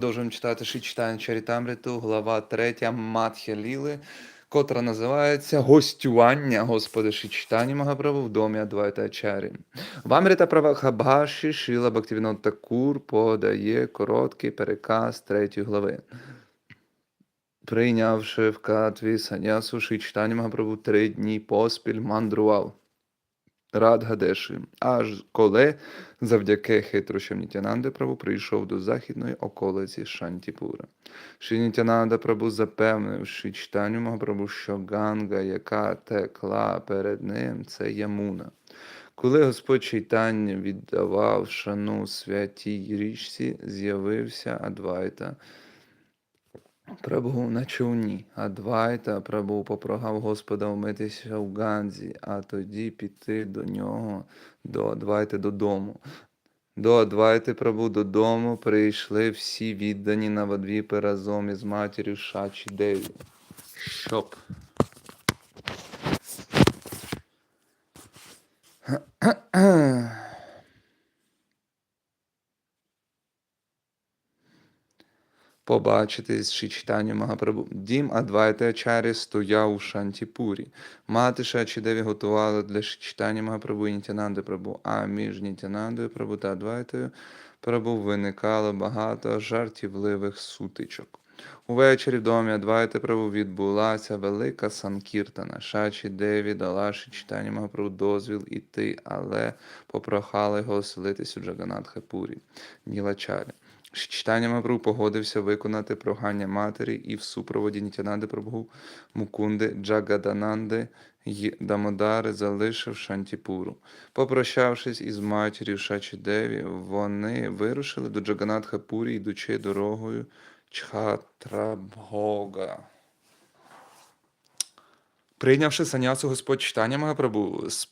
Продовжуємо читати Шичтайн Чарітамриту, глава 3 Матхя Ліли, котра називається Гостювання Господа Шичтані Магапрабу в домі Адвайта Ачарі. В Амрита Правахабхаші Шіла Бактівінот Такур подає короткий переказ третьої глави. Прийнявши в катві санясу, Шичтані Магапрабу три дні поспіль мандрував. Радгадеші, аж коли завдяки хитрощам Нітянанди Прабу прийшов до західної околиці Шантіпура. Ші Нітянанда Прабу запевнив Ші читанню Магапрабу, що Ганга, яка текла перед ним, це Ямуна. Коли Господь Чайтання віддавав шану святій річці, з'явився Адвайта Прабу на човні, Адвайта Прабу попрогав Господа вмитися в Ганзі, а тоді піти до нього, до Адвайти додому. До Адвайти Прабу додому прийшли всі віддані на Вадвіпи разом із матір'ю Шачі Деві. Щоб. Побачити з Шичтані Магапрабу. Дім Адвайта Ачарі стояв у Шантіпурі. Мати Шачідеві готувала для Шичтані Магапрабу і Нітянанди Прабу, а між Нітянандою Прабу та Адвайтою Прабу виникало багато жартівливих сутичок. Увечері в домі Адвайти Прабу відбулася велика санкіртана. Шачі Деві дала Шичтані Магапрабу дозвіл іти, але попрохала його оселитись у Джаганатхапурі, Нілачарі. Читання Мавру погодився виконати прохання матері і в супроводі Нітянади Прабху Мукунди Джагадананди й Дамодари залишив Шантіпуру. Попрощавшись із матір'ю Шачідеві, вони вирушили до Джаганатхапурі, йдучи дорогою Чхатрабгога. Прийнявши санясу Господь читання Магапрабу з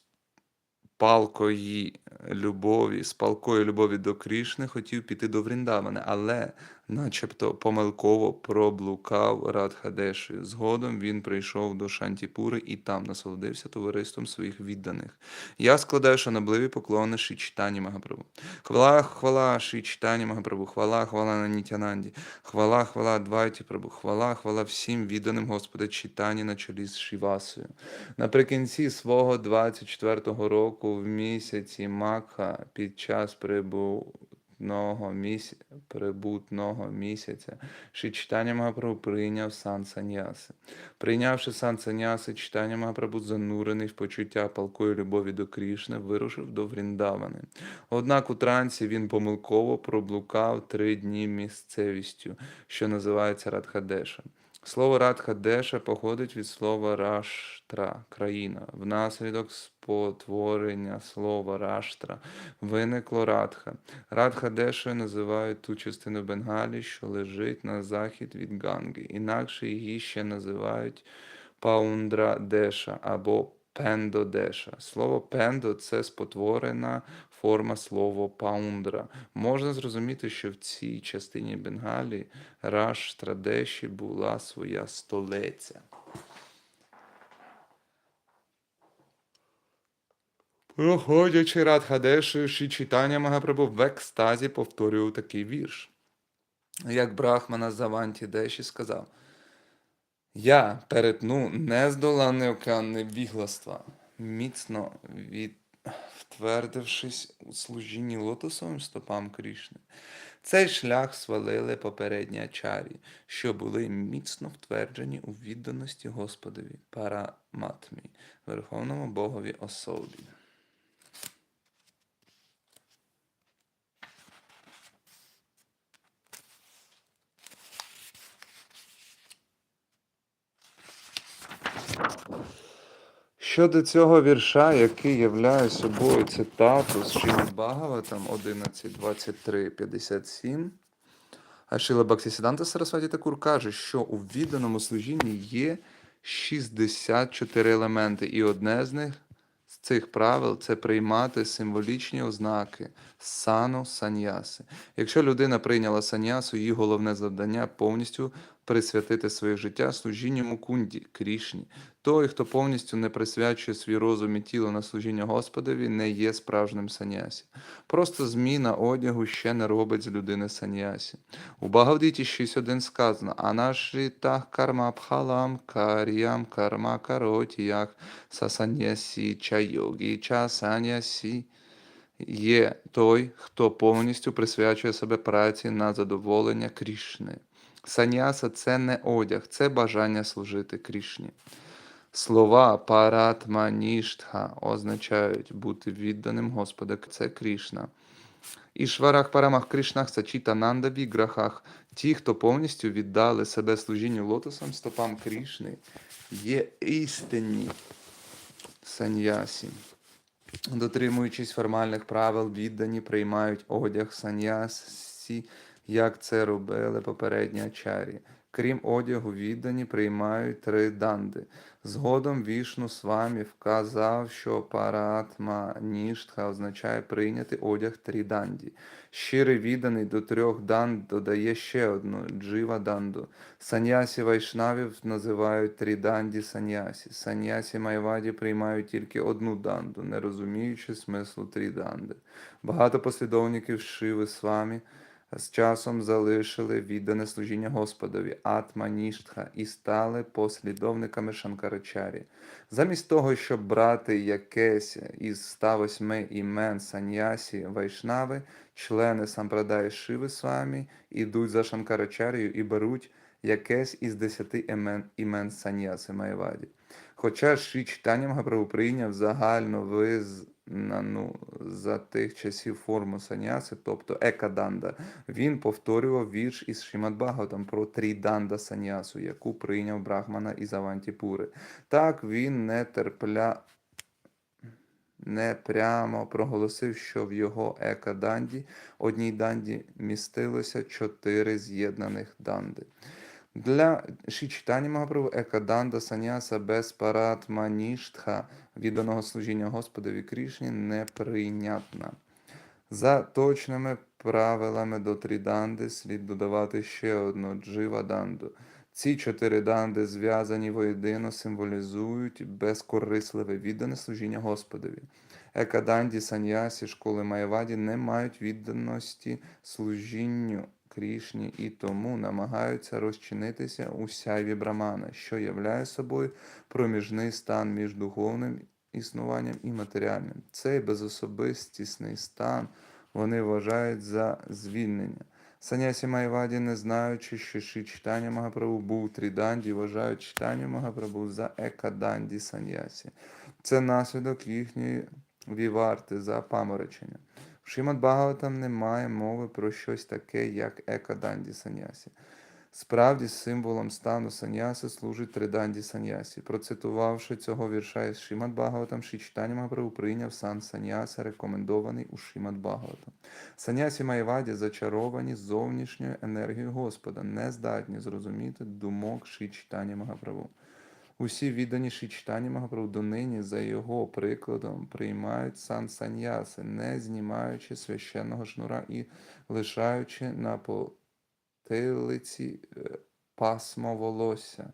палкої любові, з палкою любові до Крішни хотів піти до Вріндавани, але начебто помилково проблукав Радхадешею. Згодом він прийшов до Шантіпури і там насолодився товариством своїх відданих. Я складаю шанобливі поклони Ші Читані Магапрабу. Хвала, хвала Ші Читані Магапрабу, хвала, хвала на Нітянанді, хвала, хвала Двайті Прабу, хвала, хвала всім відданим Господа Читані на чолі з Шівасою. Наприкінці свого 24-го року в місяці Макха під час прибутного місяця, прибутного місяця Ші Магапрабу прийняв сан саньяси. Прийнявши сан саньяси, читання Магапрабу, занурений в почуття палкої любові до Крішни, вирушив до Вріндавани. Однак у трансі він помилково проблукав три дні місцевістю, що називається Радхадеша. Слово Радхадеша походить від слова раштра країна. Внаслідок спотворення слова раштра виникло Радха. Радхадешою називають ту частину Бенгалі, що лежить на захід від Ганги. Інакше її ще називають Паундра Деша або Пендо Деша. Слово пендо це спотворена форма слова паундра. Можна зрозуміти, що в цій частині Бенгалі Раштрадеші була своя столиця. Проходячи Радхадешою, читання Магапрабу в екстазі повторював такий вірш. Як Брахмана Заванті Деші сказав: Я перетну нездоланний океан невігластва, міцно від... втвердившись у служінні лотосовим стопам Крішни. Цей шлях свалили попередні ачарі, що були міцно втверджені у відданості Господові Параматмі, Верховному Богові особі. Щодо цього вірша, який являє собою цитату з Шімад Бхагаватам 11, 23, 57, а Шіла Баксісіданта Сарасваті Такур каже, що у відданому служінні є 64 елементи, і одне з них з цих правил це приймати символічні ознаки сану саньяси. Якщо людина прийняла саньясу, її головне завдання повністю присвятити своє життя служінню Мукунді, Крішні. Той, хто повністю не присвячує свій розум і тіло на служіння Господові, не є справжнім санясі. Просто зміна одягу ще не робить з людини санясі. У Багавдіті 6.1 сказано Анашрітах карма пхалам каріям карма каротіях сасаньясі чайогі ча. Є той, хто повністю присвячує себе праці на задоволення Крішни. Саняса це не одяг, це бажання служити Крішні. Слова паратманіштха означають бути відданим Господа. Це Крішна. Ішварах парамах Кришнах Сачітананда Віграхах. Ті, хто повністю віддали себе служінню лотосам стопам Крішни, є істинні саньясі. Дотримуючись формальних правил, віддані приймають одяг саньясі, як це робили попередні ачарі. Крім одягу, віддані приймають три данди. Згодом Вішну Свамі вказав, що паратма ніштха означає прийняти одяг тріданді. Щирий відданий до трьох данд додає ще одну джива данду. Саньясі вайшнавів називають тріданді саньясі. Саньясі майваді приймають тільки одну данду, не розуміючи смислу тріданди. Багато послідовників Шиви Свамі з часом залишили віддане служіння Господові Атма Ніштха і стали послідовниками Шанкарачарі. Замість того, щоб брати якесь із 108 імен Саньясі Вайшнави, члени Сампрадаї Шиви Свамі ідуть за Шанкарачарію і беруть якесь із 10 імен, імен Саньяси Майваді. Хоча Шрі Читання Магапрабху прийняв загально визнану за тих часів форму саняси, тобто екаданда, він повторював вірш із Шримад про тріданда санясу, яку прийняв Брахмана із Авантіпури. Так він не терпля... не прямо проголосив, що в його екаданді, одній данді, містилося чотири з'єднаних данди. Для Шічтані Магапрабху екаданда саняса без паратманіштха, відданого служіння Господові Крішні, неприйнятна. За точними правилами до тріданди слід додавати ще одну джива данду. Ці чотири данди, зв'язані воєдино, символізують безкорисливе віддане служіння Господові. Екаданді саньясі школи Майваді не мають відданості служінню Крішні і тому намагаються розчинитися у сяйві Брамана, що являє собою проміжний стан між духовним існуванням і матеріальним. Цей безособистісний стан вони вважають за звільнення. Санясі Майваді, не знаючи, що Ші читання Магапрабу був тріданді, вважають читання Магапрабу за екаданді санясі. Це наслідок їхньої віварти за паморочення. Шримад Бхагаватам немає мови про щось таке, як екаданді санясі. Справді, символом стану саняси служить триданді санясі. Процитувавши цього вірша із Шримад Бхагаватам, Ші Читання Магапрабу прийняв сан саняса, рекомендований у Шримад Бхагаватам. Санясі Майваді зачаровані зовнішньою енергією Господа, не здатні зрозуміти думок Ші Читання Магапрабу. Усі віддані Ші Читання Магапрабу донині за його прикладом приймають сан саньяси, не знімаючи священного шнура і лишаючи на потилиці е, пасмо волосся.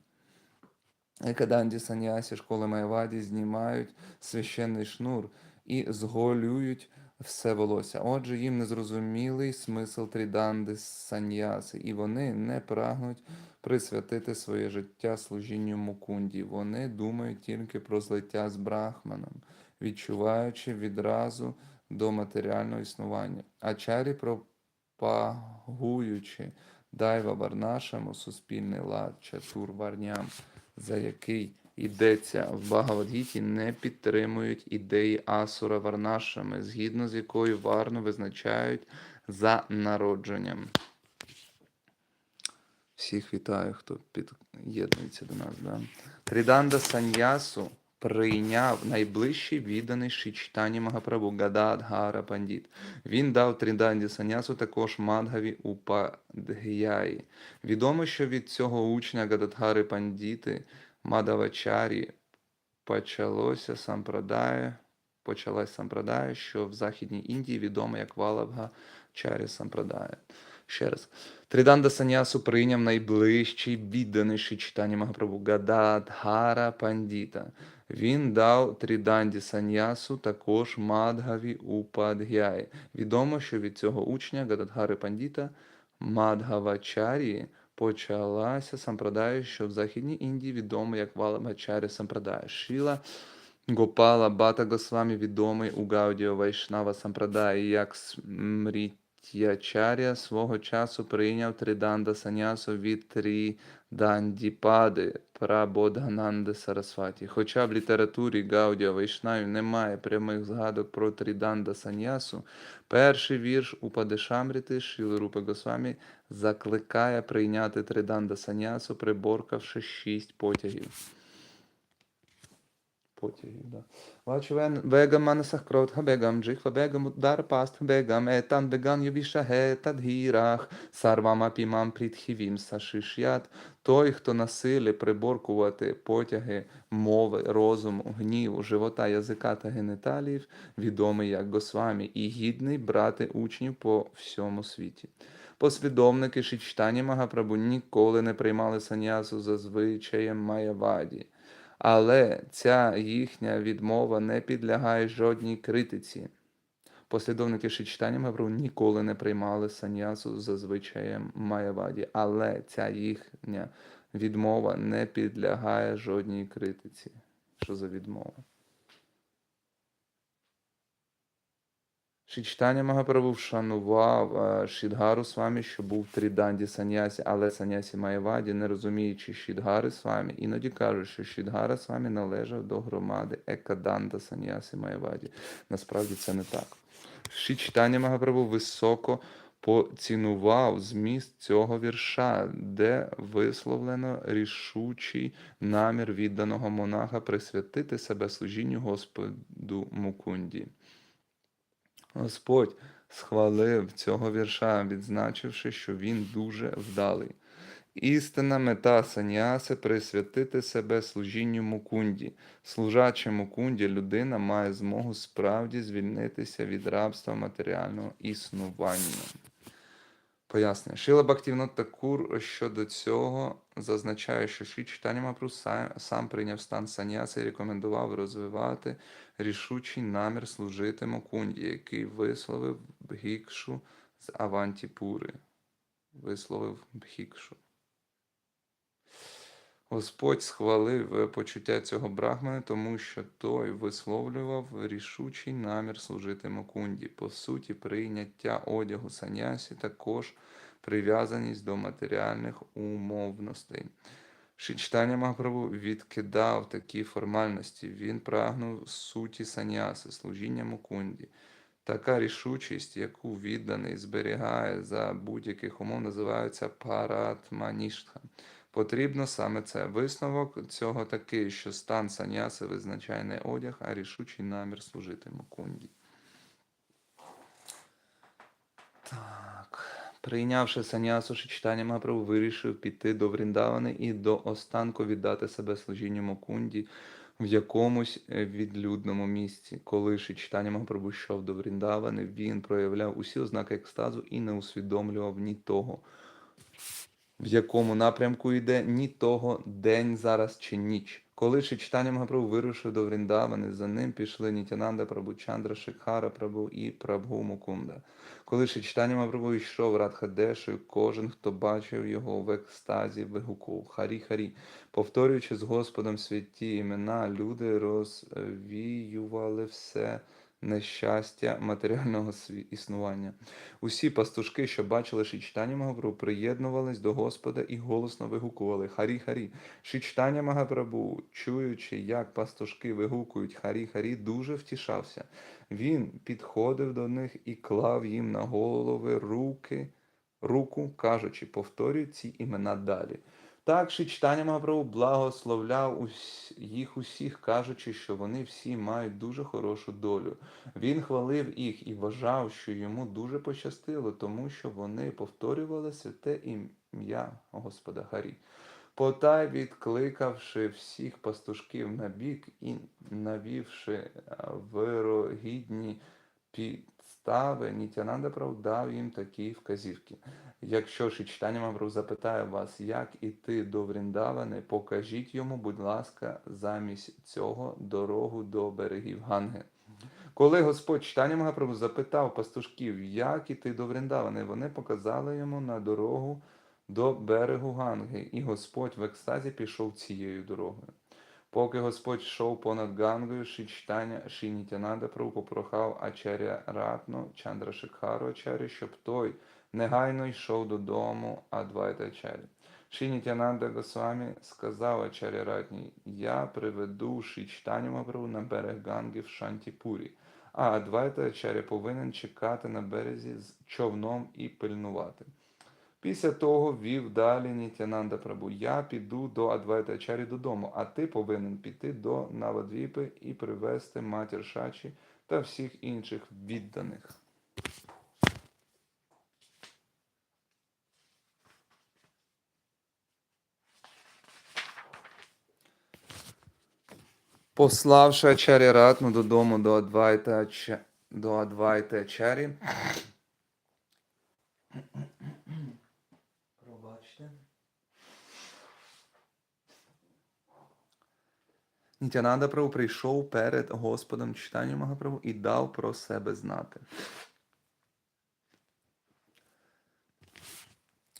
Екаданді саньясі школи Майваді знімають священний шнур і зголюють все волосся. Отже, їм незрозумілий смисл тріданди саньяси, і вони не прагнуть присвятити своє життя служінню Мукунді. Вони думають тільки про злиття з Брахманом, відчуваючи відразу до матеріального існування. Ачарі пропагуючи дайва Варнашаму суспільний лад чатур варням, за який йдеться в Багавадгіті, не підтримують ідеї Асура Варнашами, згідно з якою варну визначають за народженням. Всіх вітаю, хто під'єднується до нас. Да? Триданда Саньясу прийняв найближчий відданий Шичтані Магапрабу Гададгара Пандіт. Він дав Триданді Санясу також Мадгаві Упадгяї. Відомо, що від цього учня Гададгари Пандіти Мадавачарі почалося сампрадая, почалась сампрадая, що в Західній Індії відомо як Валабга Чарі Сампрадая. Ще раз. Триданда Санясу прийняв найближчий відданіший читання Магапрабу Гададхара Пандіта. Він дав Тріданді Санясу також Мадгаві Упадгяй. Відомо, що від цього учня Гададгари Пандіта Мадгавачарі почалася сампрадая, що в Західній Індії відомо як Валабхачарі сампрадая. Шіла Гопала Бата Госвамі відомий у Гаудіо Вайшнава Сампрадаї як Смрітячаря свого часу прийняв Триданда Санясу від Тридандіпади Прабодгананди Сарасваті. Хоча в літературі Гаудіо Вайшнавів немає прямих згадок про Триданда Санясу, перший вірш у Падешамріти Шіли Госвамі закликає прийняти Триданда Санясу, приборкавши шість потягів потягів. Да. Вачвен вегам манасах кротха бегам джихва бегам удар паст бегам етан беган юбіша тадгірах сарвам апімам прітхівім сашишят. Той, хто на силі приборкувати потяги мови, розуму, гніву, живота, язика та генеталіїв, відомий як Госвамі, і гідний брати учнів по всьому світі. Послідовники Шічтані Магапрабу ніколи не приймали санясу за звичаєм Маяваді. Але ця їхня відмова не підлягає жодній критиці. Послідовники Шичтані Мавру ніколи не приймали санясу за звичаєм Маєваді. але ця їхня відмова не підлягає жодній критиці. Що за відмова? Шичтаня Магапрабу вшанував е, Шідгару Свамі, що був Тріданді Санясі, але Санясі Маєваді, не розуміючи Шідгари Свамі, іноді кажуть, що Шідгара Свамі належав до громади Екаданда Санясі Маєваді. Насправді це не так. Шичтаня Магапрабу високо поцінував зміст цього вірша, де висловлено рішучий намір відданого монаха присвятити себе служінню Господу Мукунді. Господь схвалив цього вірша, відзначивши, що він дуже вдалий. Істинна мета саняси присвятити себе служінню мукунді. Служачи мукунді, людина має змогу справді звільнитися від рабства матеріального існування. Пояснення. Шила Бактівнот Такур щодо цього зазначає, що Ші Читання Мапру сам прийняв стан саняси і рекомендував розвивати рішучий намір служити Мокунді, який висловив Бхікшу з Авантіпури. Висловив Бхікшу. Господь схвалив почуття цього брахмани, тому що той висловлював рішучий намір служити Мокунді. По суті, прийняття одягу санясі також прив'язаність до матеріальних умовностей. Шичтання Махапрабу відкидав такі формальності. Він прагнув суті саняси, служіння Мукунді. Така рішучість, яку відданий зберігає за будь-яких умов, називається паратманіштха. Потрібно саме це. Висновок цього такий, що стан саняси визначає не одяг, а рішучий намір служити Мукунді. Так. Прийнявши санясу читання Мапрабу, вирішив піти до Вріндавани і до останку віддати себе служінню Мукунді в якомусь е, відлюдному місці. Коли читання Мапрабу йшов до Вріндавани, він проявляв усі ознаки екстазу і не усвідомлював ні того, в якому напрямку йде, ні того, день зараз чи ніч. Коли читання Магапрабу вирушив до Вріндавани, за ним пішли Нітянанда Прабу, Чандра Шикхара Прабу і Прабу Мукунда. Коли читання Магапрабу йшов Радхадешою, кожен, хто бачив його в екстазі, вигукував Харі-Харі, повторюючи з Господом святі імена, люди розвіювали все нещастя матеріального існування. Усі пастушки, що бачили Шичтання Магапрабу, приєднувались до Господа і голосно вигукували Харі-Харі. Шичтання Магапрабу, чуючи, як пастушки вигукують Харі-Харі, дуже втішався. Він підходив до них і клав їм на голови руки, руку, кажучи, повторюй ці імена далі. Так читання Магапрабу благословляв їх усіх, кажучи, що вони всі мають дуже хорошу долю. Він хвалив їх і вважав, що йому дуже пощастило, тому що вони повторювали святе ім'я Господа Харі. Потай, відкликавши всіх пастушків на бік і навівши вирогідні вистави Нітянанда Прабу дав їм такі вказівки. Якщо ж читання Мабру запитає вас, як іти до Вріндавани, покажіть йому, будь ласка, замість цього дорогу до берегів Ганги. Коли Господь читання Магапрабу запитав пастушків, як іти до Вріндавани, вони показали йому на дорогу до берегу Ганги, і Господь в екстазі пішов цією дорогою. Поки Господь йшов понад Гангою, Ші Нітянанда Прабу попрохав Ачаря Ратну Чандра Шикхару Ачарі, щоб той негайно йшов додому Адвайта Ачарі. Шінітянанда Госвамі сказав Ачарі Ратні, я приведу Ші читання Мапрабу на берег Ганги в Шантіпурі, а Адвайта Ачаря повинен чекати на березі з човном і пильнувати. Після того вів далі Нітянанда Прабу. Я піду до Адвайтачарі додому, а ти повинен піти до Навадвіпи і привезти матір Шачі та всіх інших відданих. Пославши Ачарі Ратну додому до Адвайта, Ача- до Адвайта Ачарі, Нітянанда Прабу прийшов перед Господом читанням Магапрабу і дав про себе знати.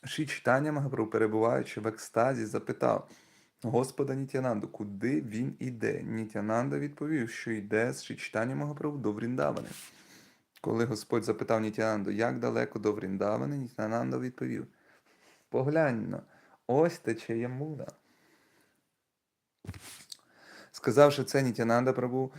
Ші читання Магапрабу, перебуваючи в екстазі, запитав Господа Нітянанду, куди він іде? Нітянанда відповів, що йде з Ші читання Магапрабу до Вріндавани. Коли Господь запитав Нітянанду, як далеко до Вріндавани, Нітянанда відповів: Поглянь, но, ось тече Ямуна. Сказавши це, Нітянанда Прабу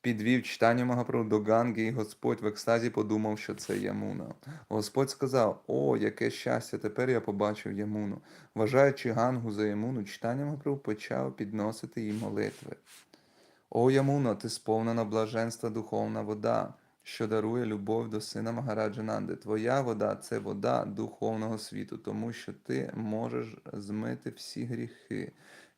підвів читання Магапрабу до Ганги, і Господь в екстазі подумав, що це Ямуна. Господь сказав: О, яке щастя! Тепер я побачив Ямуну. Вважаючи Гангу за Ямуну, читання Магапрабу почав підносити їй молитви. О Ямуно, ти сповнена блаженства духовна вода, що дарує любов до сина Магараджананди. Твоя вода це вода духовного світу, тому що ти можеш змити всі гріхи,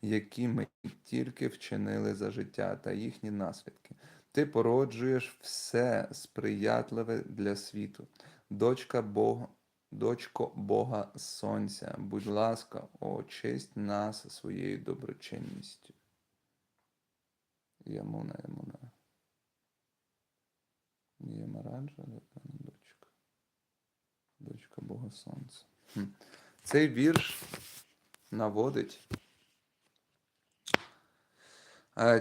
які ми тільки вчинили за життя та їхні наслідки. Ти породжуєш все сприятливе для світу. Дочка Бога, дочко Бога Сонця, будь ласка, очисть нас своєю доброчинністю. Ямуна, Ямуна. Ямараджа, дочка. Дочка Бога Сонця. Цей вірш наводить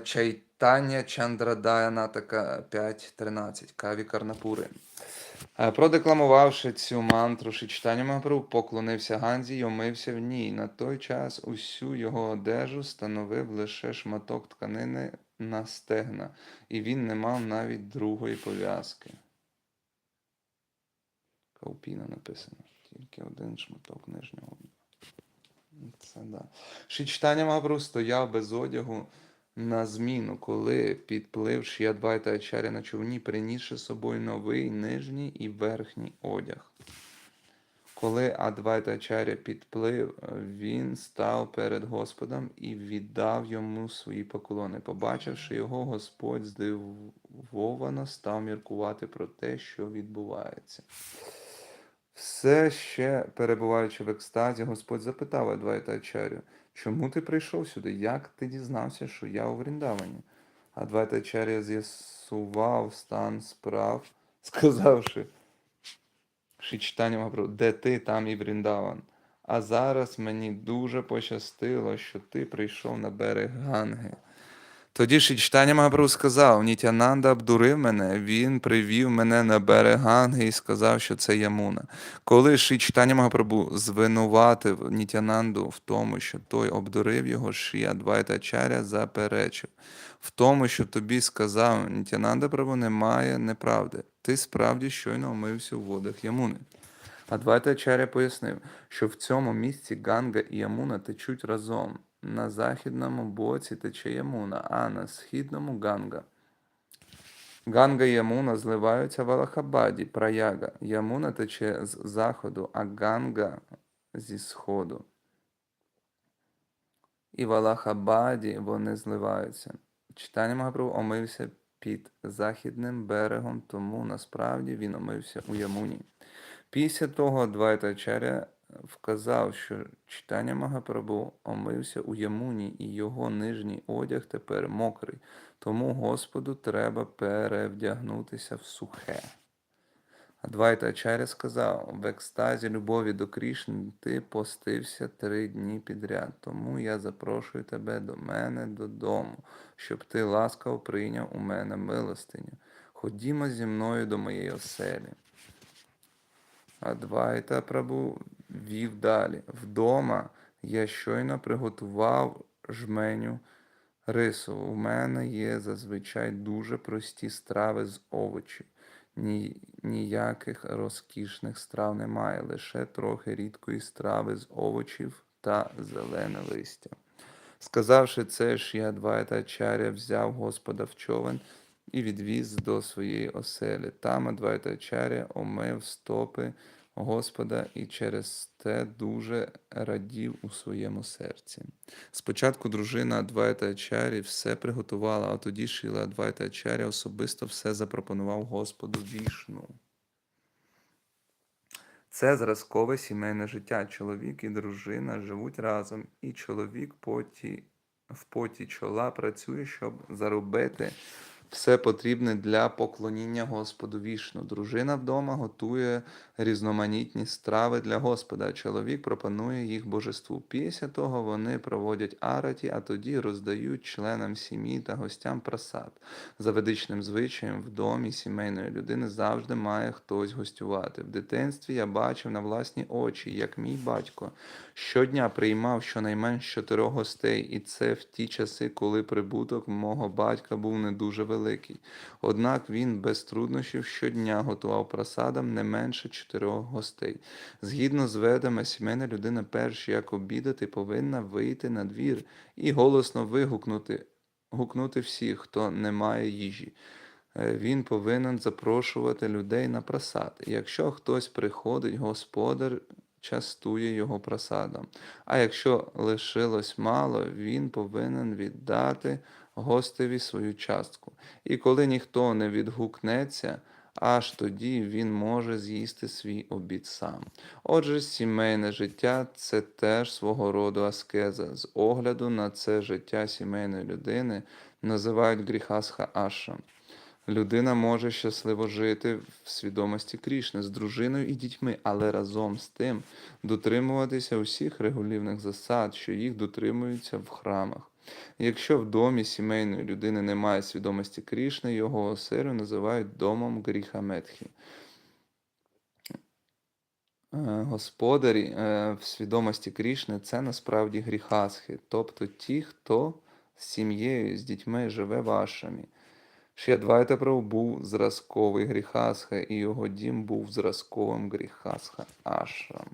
Чайтання Чандрадаяна така 5.13 Каві Карнапури. Е, Продекламувавши цю мантру читання Магапрабу, поклонився Ганзі й омився в ній. На той час усю його одежу становив лише шматок тканини на стегна, і він не мав навіть другої пов'язки. Каупіна написано. Тільки один шматок нижнього. Це да. Шичтання Магапрабу стояв без одягу на зміну, коли, підпливши Ядвайта Ачаря на човні, принісши собою новий нижній і верхній одяг. Коли Адвайта Ачаря підплив, він став перед Господом і віддав йому свої поклони. Побачивши його, Господь здивовано став міркувати про те, що відбувається. Все ще перебуваючи в екстазі, Господь запитав Адвайта Ачарю, чому ти прийшов сюди? Як ти дізнався, що я у Вріндавані? Адвайта Ачаря з'ясував стан справ, сказавши, Шичтання про де ти, там і Вріндаван. А зараз мені дуже пощастило, що ти прийшов на берег Ганги. Тоді Шичтання Магапрабу сказав, Нітянанда обдурив мене, він привів мене на берег Ганги і сказав, що це Ямуна. Коли Шичтання Магапрабу звинуватив Нітянанду в тому, що той обдурив його, Ші Адвайта Чаря заперечив. В тому, що тобі сказав Нітянанда Прабу, немає неправди. Ти справді щойно омився у водах Ямуни. Адвайта Чаря пояснив, що в цьому місці Ганга і Ямуна течуть разом. На західному боці тече Ямуна, а на східному Ганга. Ганга Ямуна зливаються в Аллахабаді, Праяга. Ямуна тече з заходу, а Ганга зі сходу. І в Аллахабаді вони зливаються. Читання Магапрабу омився під західним берегом, тому насправді він омився у Ямуні. Після того Двайтачаря вказав, що читання Магапрабу омився у Ямуні, і його нижній одяг тепер мокрий, тому Господу треба перевдягнутися в сухе. Адвайта Ачаря сказав, в екстазі любові до Крішни ти постився три дні підряд, тому я запрошую тебе до мене додому, щоб ти ласкаво прийняв у мене милостиню. Ходімо зі мною до моєї оселі. Адвайта Прабу вів далі. Вдома я щойно приготував жменю рису. У мене є зазвичай дуже прості страви з овочів. Ні, ніяких розкішних страв немає, лише трохи рідкої страви з овочів та зелене листя. Сказавши це, Шіадвайта Чаря взяв Господа в човен і відвіз до своєї оселі. Там Адвайта Чаря омив стопи Господа і через те дуже радів у своєму серці. Спочатку дружина Адвайта Ачарі все приготувала, а тоді Шіла Адвайта Ачаря особисто все запропонував Господу вішну. Це зразкове сімейне життя. Чоловік і дружина живуть разом, і чоловік поті, в поті чола працює, щоб заробити все потрібне для поклоніння Господу вішну. Дружина вдома готує різноманітні страви для Господа, а чоловік пропонує їх божеству. Після того вони проводять араті, а тоді роздають членам сім'ї та гостям просад. За ведичним звичаєм в домі сімейної людини завжди має хтось гостювати. В дитинстві я бачив на власні очі, як мій батько щодня приймав щонайменш чотирьох гостей, і це в ті часи, коли прибуток мого батька був не дуже великий. Однак він без труднощів щодня готував просадам не менше чотирьох гостей. Згідно з ведами, сімейна людина, перш як обідати, повинна вийти на двір і голосно вигукнути гукнути всіх, хто не має їжі. Е, Він повинен запрошувати людей на просад. Якщо хтось приходить, господар частує його просадом. А якщо лишилось мало, він повинен віддати гостеві свою частку. І коли ніхто не відгукнеться, аж тоді він може з'їсти свій обід сам. Отже, сімейне життя це теж свого роду аскеза. З огляду на це життя сімейної людини називають гріхасха ашрам. Людина може щасливо жити в свідомості Крішни з дружиною і дітьми, але разом з тим дотримуватися усіх регулівних засад, що їх дотримуються в храмах. Якщо в домі сімейної людини немає свідомості Крішни, його оселю називають домом Гріхаметхі. Е, Господарі е, в свідомості Крішни це насправді гріхасхи, тобто ті, хто з сім'єю, з дітьми живе в ашрамі. Шядвайта був зразковий гріхасха, і його дім був зразковим гріхасха ашрам.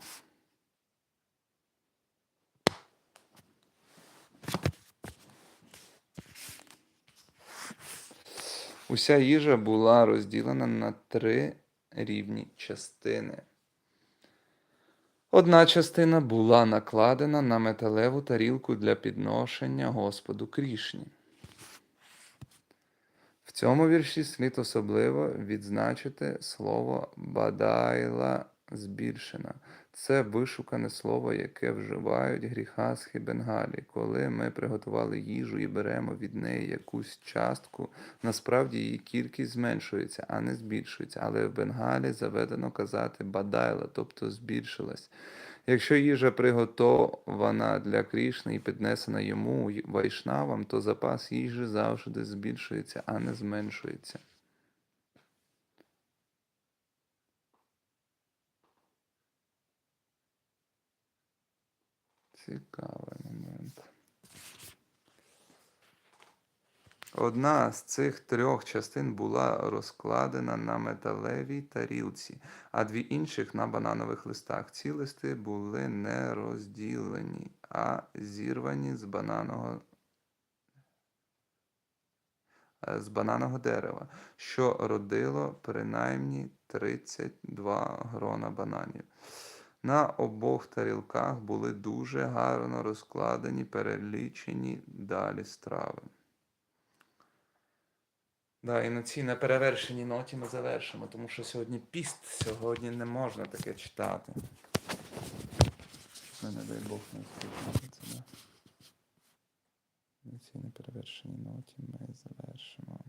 Уся їжа була розділена на три рівні частини. Одна частина була накладена на металеву тарілку для підношення Господу Крішні. В цьому вірші слід особливо відзначити слово бадайла збільшена. Це вишукане слово, яке вживають гріхасхи Бенгалі. Коли ми приготували їжу і беремо від неї якусь частку, насправді її кількість зменшується, а не збільшується. Але в Бенгалі заведено казати бадайла, тобто збільшилась. Якщо їжа приготована для Крішни і піднесена йому вайшнавам, то запас їжі завжди збільшується, а не зменшується. Цікавий момент. Одна з цих трьох частин була розкладена на металевій тарілці, а дві інших на бананових листах. Ці листи були не розділені, а зірвані з бананого е, з бананого дерева, що родило принаймні 32 грона бананів. На обох тарілках були дуже гарно розкладені, перелічені далі страви. Да, і на цій неперевершеній ноті ми завершимо, тому що сьогодні піст, сьогодні не можна таке читати. Щось мене, дай Бог, не сподівається, да? На цій неперевершеній ноті ми завершимо.